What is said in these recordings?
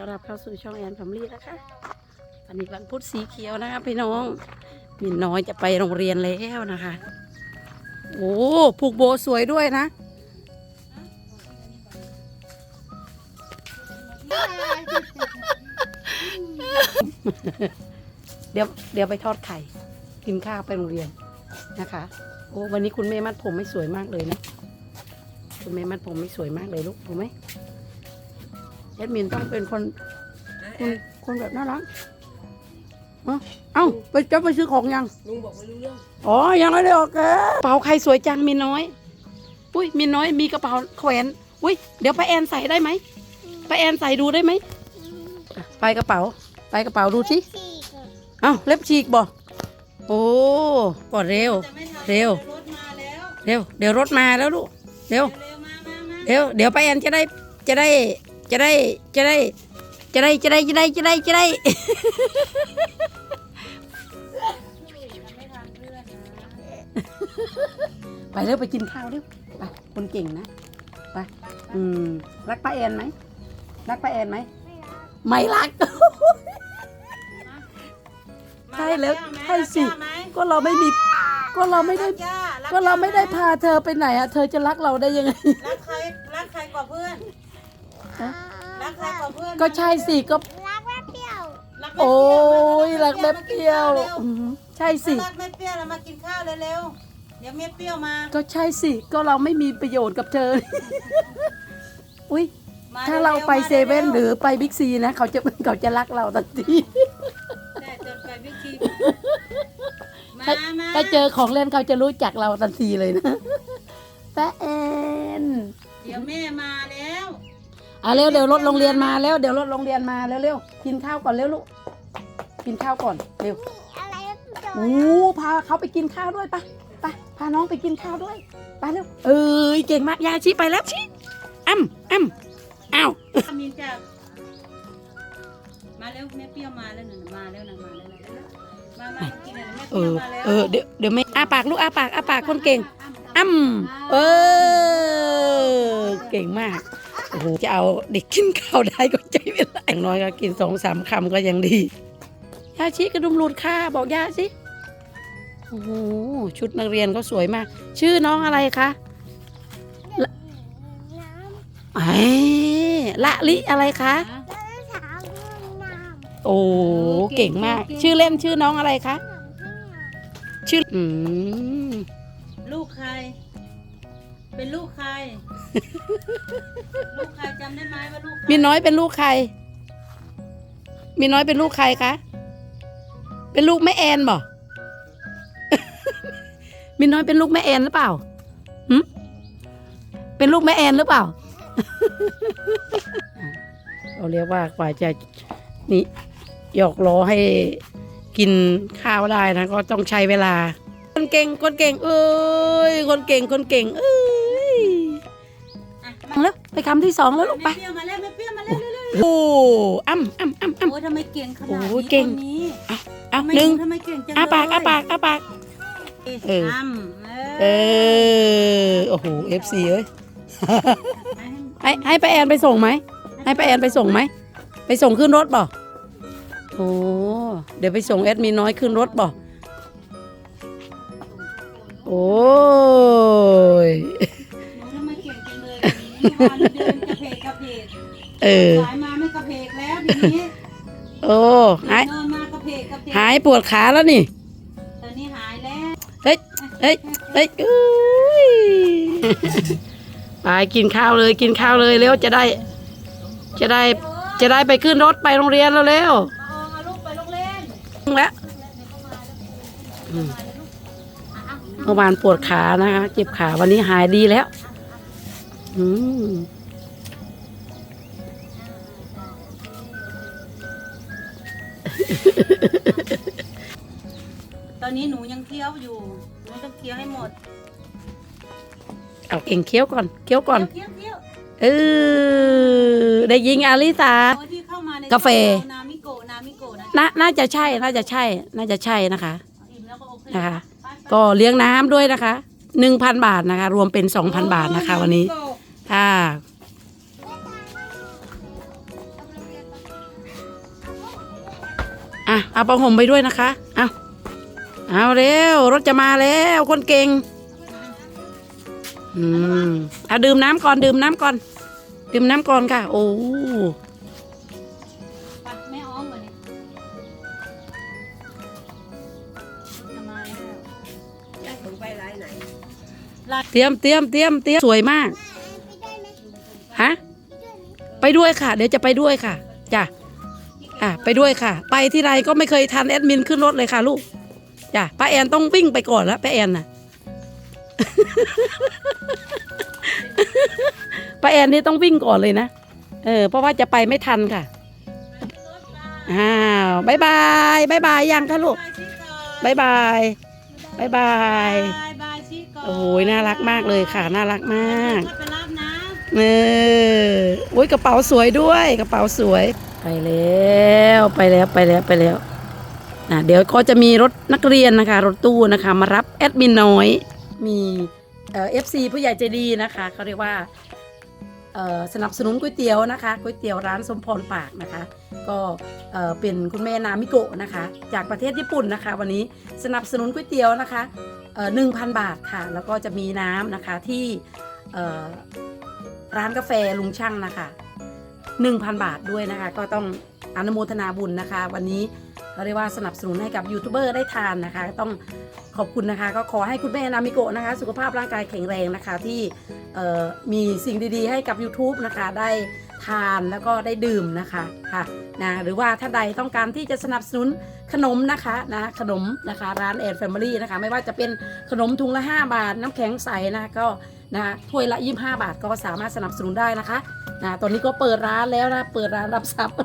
ต้อนรับเข้าสู่ช่องแอนฟมลี่นะคะวันนี้วันพุธสีเขียวนะคะพี่น้องมินน้อยจะไปโรงเรียนแล้วนะคะ โอ้ผูกโบสวยด้วยนะเดี๋ยวเดี๋ยวไปทอดไข่ กินข้าวไปโรงเรียนนะคะ โอ้วันนี้คุณแม่มัดผมไม่สวยมากเลยนะ คุณแม่มัดผมไม่สวยมากเลยลูกถูกไหม แอดมินต้องเป็นคนคนคนแบบน่ารักเอ้าเอ้าไปจะไปซื้อของยัง ลุงบอกไม่รู้เรื่องอ๋อ ยังไม่ได้ออกแกกระเป๋าใครสวยจังมีน้อย อุ้ยมีน้อยมีกระเป๋าแขวน อุ้ยเดี๋ยวป้าแอนใส่ได้ไหมป้าแอนใส่ดูได้ไหมอะไปกระเป๋า ไปกระเป๋าดูสิเอ้าเล็บฉีกบ่โอ้กอดเร็ว เร็ว รถมาแล้วเร็ว เดี๋ยวรถมาแล้วลูก เร็ว เร็วมามามาเดี๋ยวเดี๋ยวป้าแอนจะได้จะได้ จะได้จะได้จะได้จะได้จะได้จะได้จะได้ไม่ทันเพื่อนนะไปเร็วไปกินข้าวเร็วไปคนเก่งนะไปอืมรักป้าแอนไหมรักป้าแอนไหมไม่รักใช่แล้วใช่สิก็เราไม่มีก็เราไม่ได้จ้ารักก็เราไม่ได้พาเธอไปไหนอะเธอจะรักเราได้ยังไงรักใครรักใครกว่าเพื่อนฮะ รักใครกว่าเพื่อนก็ใช่สิก็ รักแม่เปรี้ยวโอ้ยรักแม่เปรี้ยวอืมใช่สิรักแม่เปรี้ยวเรามากินข้าวเร็วๆเดี๋ยวแม่เปรี้ยวมาก็ใช่สิก็เราไม่มีประโยชน์กับเธอ อุ้ยมาถ้าเราไปเซเว่นหรือไปบิ๊กซีนะเขาจะเขาจะรักเราทันทีได้จนไปบิ๊กซีมาถ้ามาถ้าเจอของเล่นเขาจะรู้จักเราทันทีเลยนะป้าแอ อะเร็วเดี๋ยวรถโรงเรียนมาแล้วเดี๋ยวรถโรงเรียนมาแล้วเร็วกินข้าวก่อนเร็วลูกกินข้าวก่อนเร็วอะไรโอ้พาเขาไปกินข้าวด้วยปะไปพาน้องไปกินข้าวด้วยไปเร็วเอ้ยเก่งมากยายชี้ไปแล้วชีอ้ำอ้ำอ้าวมีนจะมาแล้วแม่เปรี้ยวมาแล้วหนึ่งมาแล้วนะมาแล้วมามากินอะไรแม่เปเอรี้ยวอมาแล้วเออเดี๋ยวเดี๋ยวไม่อาปากลูกอาปากอาปากคนเก่งอ้ำเออเก่งมาก โอ้โหจะเอาเด็กกินข้าวได้ก็ใจไม่ได้อย่างน้อยก็กินสองสามคำก็ยังดี ยาชิกระดุมรูดค่าบอกยาสิ โอ้โหชุดนักเรียนเขาสวยมาก ชื่อน้องอะไรคะน้ไอ้ละลิอะไรคะำแล้วสาวน้ำโอ้เก่งมาก ชื่อเล่นชื่อน้องอะไรคะ ชื่อ อืม ลูกใคร เป็นลูกใคร ลูกใครจำได้ไหมว่าลูกใครมีน้อยเป็นลูกใคร มีน้อยเป็นลูกใครคะ เป็นลูกแม่แอนบ่ มีน้อยเป็นลูกแม่แอนหรือเปล่าหึเป็นลูกแม่แอนหรือเปล่า เราเรียกว่ากว่าจะนี่หยอกล้อให้กินข้าวได้นะก็ต้องใช้เวลา คนเก่งคนเก่งเอ้ยคนเก่งคนเก่งเอ้ยอะ แล้วไปคำที่สองแล้วลูกไปแม่เปรี้ยวมาแล้วแม่เปรี้ยวมาแล้วเร็วโอ้อ้ำอ้ำอ้ำๆอ้ำโอ้ยทำไมเก่งขนาดโอ้นี้ยเก่ง คนนี้เอาทำไมหนึ่งทำไมเก่งจังอาปากเลยอาปากอาปาก เออทำเออโอ้โหเอฟซีเอ้ย ให้ให้ป้าแอนไปส่งไหม ให้ป้าแอนไปส่งไหม ไปส่งขึ้นรถบ่โอ้เดี๋ยวไปส่งแอดมินน้อยขึ้นรถบ่โอ้ย เลยวันนี้เดินกระเพกกระเพกเออ สายมาไม่กระเพกแล้วทีนี้โอ้หายเดินมากระเพกกระเพกหายปวดขาแล้วนี่ ตอนนี้หายแล้วเฮ้ย เฮ้ย เฮ้ยอุ้ยไปกินข้าวเลยกินข้าวเลยเร็วจะได้ จะได้จะได้ไปขึ้นรถไปโรงเรียนแล้วเร็วมาเอาเอาลูกไปโรงเรียนๆแล้วอืมเมื่อวานปวดขานะคะเจ็บขาวันนี้หายดีแล้ว อืมตอนนี้หนูยังเคี้ยวอยู่ หนูต้องเคี้ยวให้หมด เอาเก่งเคี้ยวก่อน เคี้ยวก่อน เคี้ยวเคี้ยวเออได้ยิงอาลิสาโอ้ยที่เข้ามาในกาแฟ นามิโกะนามิโกะนะน่าน่าจะใช่ น่าจะใช่ น่าจะใช่นะคะ อิ่มแล้วก็โอเคนะคะ ไปไปก็เลี้ยงน้ำด้วยนะคะหนึ่งพันบาทนะคะ รวมเป็นสองพันบาทนะคะ วันนี้ โอ้ ยค่ะนเอาผ้าห่มไปด้วยนะคะเอาเอาเร็วรถจะมาแล้วคนเก่งอืมเอาดื่มน้ำก่อนดื่มน้ำก่อน ดื่มน้ำก่อนค่ะ โอ้ไปแม่อ้อมกันนี่ทำไมแล้วผมไปร้านไหนเตรียมเตรียมเตรียมเตรียมสวยมากฮะไป ด้วยค่ะ เดี๋ยวจะไปด้วยค่ะจ้ะอะไปด้วยค่ะ ไปที่ไรก็ไม่เคยทันแอดมินขึ้นรถเลยค่ะ ลูกจ้ะป้าแอนต้องวิ่งไปก่อนแล้วป้าแอนน่ะป้าแอนนี่ต้องวิ่งก่อนเลยนะเออเพราะว่าจะไปไม่ทันค่ะอ้าวบายบายบายบายยังคะลูกบายบายบายบายบายบายโอ้ยน่ารักมากเลยค่ะ น่ารักมากไปรับนะ เออโอ้ยกระเป๋าสวยด้วย กระเป๋าสวย ไปแล้วไปแล้วไปแล้วไปแล้วอะเดี๋ยวก็จะมีรถนักเรียนนะคะ รถตู้นะคะ มารับแอดมินน้อย มีเอฟซีผู้ใหญ่ใจดีนะคะเขาเรียกว่าสนับสนุนก๋วยเตี๋ยวนะคะก๋วยเตี๋ยวร้านสมพรปากนะคะ ก็เอ่อเป็นคุณแม่นามิโกะนะคะ จากประเทศญี่ปุ่นนะคะ วันนี้สนับสนุนก๋วยเตี๋ยวนะคะหนึ่งพันบาทค่ะ แล้วก็จะมีน้ำนะคะที่ ร้านกาแฟลุงช่างนะคะ 1,000 บาทด้วยนะคะ ก็ต้องอนุโมทนาบุญนะคะ วันนี้เราเรียกว่าสนับสนุนให้กับยูทูบเบอร์ได้ทานนะคะ ต้องขอบคุณนะคะ ก็ขอให้คุณแม่นามิโกะนะคะ สุขภาพร่างกายแข็งแรงนะคะ ที่มีสิ่งดีๆ ให้กับ YouTube นะคะ ได้ทานแล้วก็ได้ดื่มนะคะค่ะนะหรือว่าถ้าใดต้องการที่จะสนับสนุนขนมนะคะนะขนมนะคะร้านแอนแฟมิลี่นะคะ ไม่ว่าจะเป็นขนมถุงละ 5 บาท น้ำแข็งใสนะะก็ นะถ้วยละ 25 บาทก็สามารถสนับสนุนได้นะคะนะตอนนี้ก็เปิดร้านแล้วนะเปิดร้านรับทรัพย์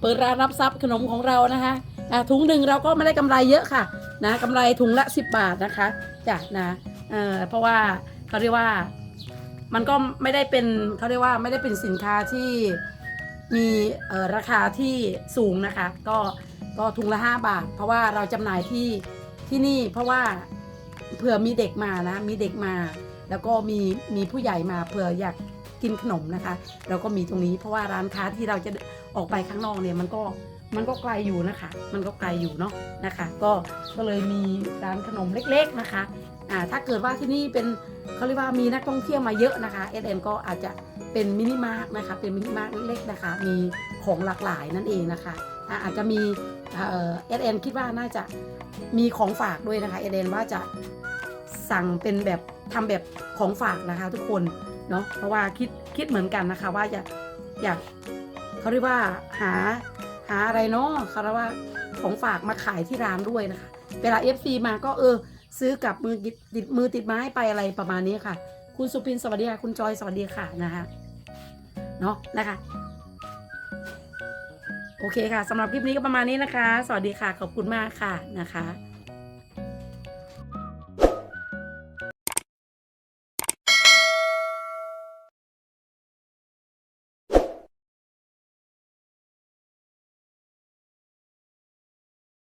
เปิดร้านรับทรัพย์ขนมของเรานะคะนะถุงหนึ่งเราก็ไม่ได้กำไรเยอะค่ะนะกำไรถุงละ 10 บาทนะคะจ้ะนะเออเพราะว่าเขาเรียกว่ามันก็ไม่ได้เป็นเขาเรียกว่าไม่ได้เป็นสินค้าที่มีราคาที่สูงนะคะ ก็ก็ถุงละ 5 บาท เพราะว่าเราจำหน่ายที่ที่นี่เพราะว่า ผื่อมีเด็กมานะมีเด็กมา แล้วก็มีมีผู้ใหญ่มาเผื่ออยากกินขนมนะคะ เราก็มีตรงนี้เพราะว่าร้านค้าที่เราจะออกไปข้างนอกเนี่ยมันก็มันก็ไกลอยู่นะคะ มันก็ไกลอยู่เนาะนะคะ ก็ก็เลยมีร้านขนมเล็ก ๆนะคะอ่าถ้าเกิดว่าที่นี่เป็นเขาเรียกว่ามีนักท่องเที่ยวมาเยอะนะคะ SM ก็อาจจะเป็นมินิมาร์ทนะคะเป็นมินิมาร์ทเล็กๆนะคะ มีของหลากหลายนั่นเองนะคะอ่าอาจจะมีเอ่อ SM คิดว่าน่าจะมีของฝากด้วยนะคะ SM ว่าจะ สั่งเป็นแบบทำแบบของฝากนะคะ ทุกคนเนาะเพราะว่าคิดคิดเหมือนกันนะคะ ว่าจะอยากเขาเรียกว่าหาหาอะไรเนาะเขาเรียกว่าของฝากมาขายที่ร้านด้วยนะคะ เวลา FC มาก็เออ ซื้อกับมือติดติดมือติดไม้ไปอะไรประมาณนี้ค่ะ คุณสุพินสวัสดีค่ะคุณจอยสวัสดีค่ะนะคะเนาะนะคะโอเคค่ะสำหรับคลิปนี้ก็ประมาณนี้นะคะ สวัสดีค่ะ ขอบคุณมากค่ะนะคะ